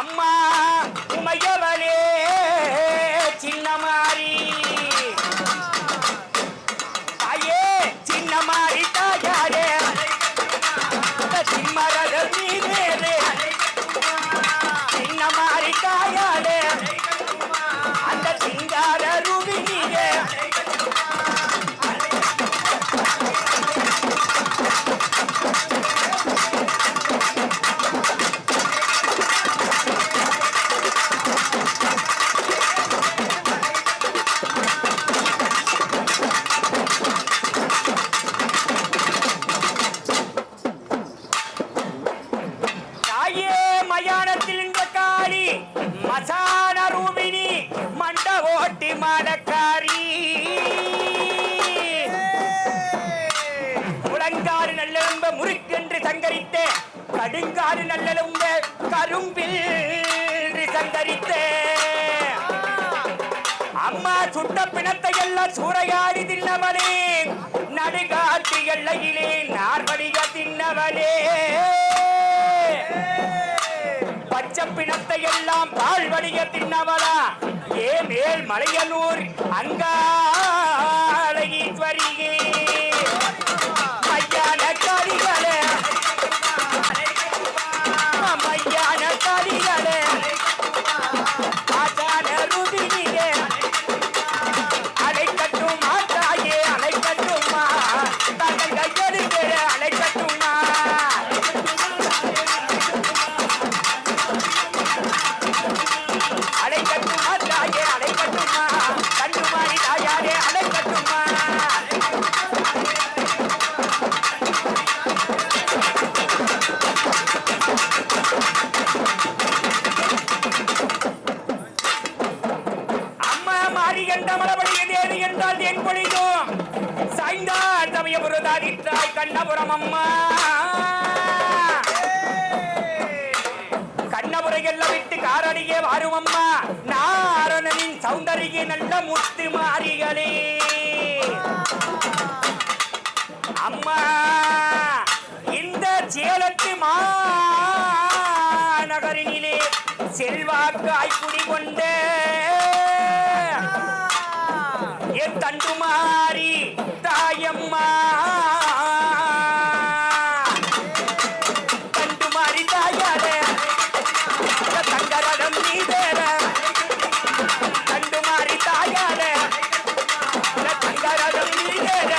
அம்மா! சங்கரித்த. கடுங்காறு நல்லலுங்க கரும்பில் சங்கரித்த அம்மா சுட்ட பிணத்தை எல்லாம் சூறையாடி தின்னவனே நடுகாட்டு எல்லையிலே நார்வழிக தின்னவனே பச்சை பிணத்தை எல்லாம் பால்வடிக தின்னவளா. ஏ மேல் மலையனூர் அங்கா. மாறி கண்ட என்றால் என் பொழிதும் சாய்ந்தார் சமயபுரதாரித்தாய் கண்ணபுரம் அம்மா கண்ணபுரையெல்லாம் விட்டு காரடியே வாரும் அம்மா நாரணனின் சௌந்தரிய நல்ல முத்து மாறிகளே அம்மா இந்த சேலத்து மாநகரினிலே செல்வாக்காய் குடிகொண்ட என் தண்டுமாறி தாயம்மா. தண்டுமாறி தாயார தங்கரடம் நீ தேர தண்டுமாறி தாயார தங்கரடம் நீ தேர